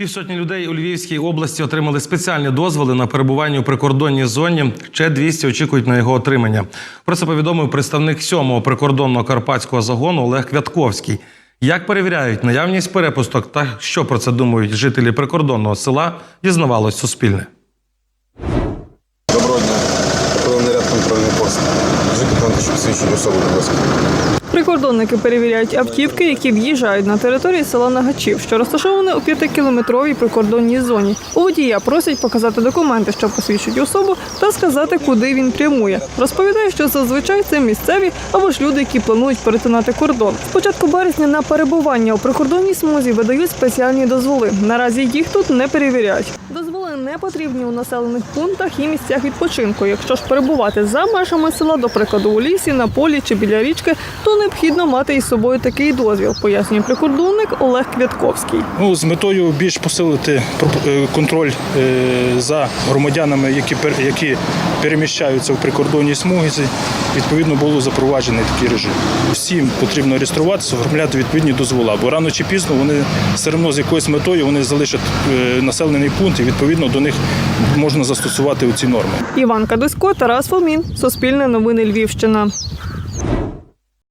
Півсотні людей у Львівській області отримали спеціальні дозволи на перебування у прикордонній зоні. Ще 200 очікують на його отримання. Про це повідомив представник 7-го прикордонного карпатського загону Олег Квятковський. Як перевіряють наявність перепусток та що про це думають жителі прикордонного села, дізнавалось Суспільне. Контрольний пост. Документи, щоб свідчити особу, будь ласка. Прикордонники перевіряють автівки, які в'їжджають на території села Нагачів, що розташоване у п'ятикілометровій прикордонній зоні. У водія просять показати документи, що посвідчують особу, та сказати, куди він прямує. Розповідає, що зазвичай це місцеві або ж люди, які планують перетинати кордон. З початку березня на перебування у прикордонній смузі видають спеціальні дозволи. Наразі їх тут не перевіряють. Не потрібні у населених пунктах і місцях відпочинку. Якщо ж перебувати за межами села, до прикладу, у лісі, на полі чи біля річки, то необхідно мати із собою такий дозвіл, пояснює прикордонник Олег Квятковський. Ну, з метою більш посилити е, контроль е, за громадянами, які, які переміщаються в прикордонній смузі, відповідно було запроваджений такий режим. Всім потрібно реєструватися, оформляти відповідні дозвола, бо рано чи пізно вони все одно з якоюсь метою вони залишать е, населений пункт і відповідно до них можна застосувати ці норми. Іван Кадусько, Тарас Фомін, Суспільне новини Львівщина.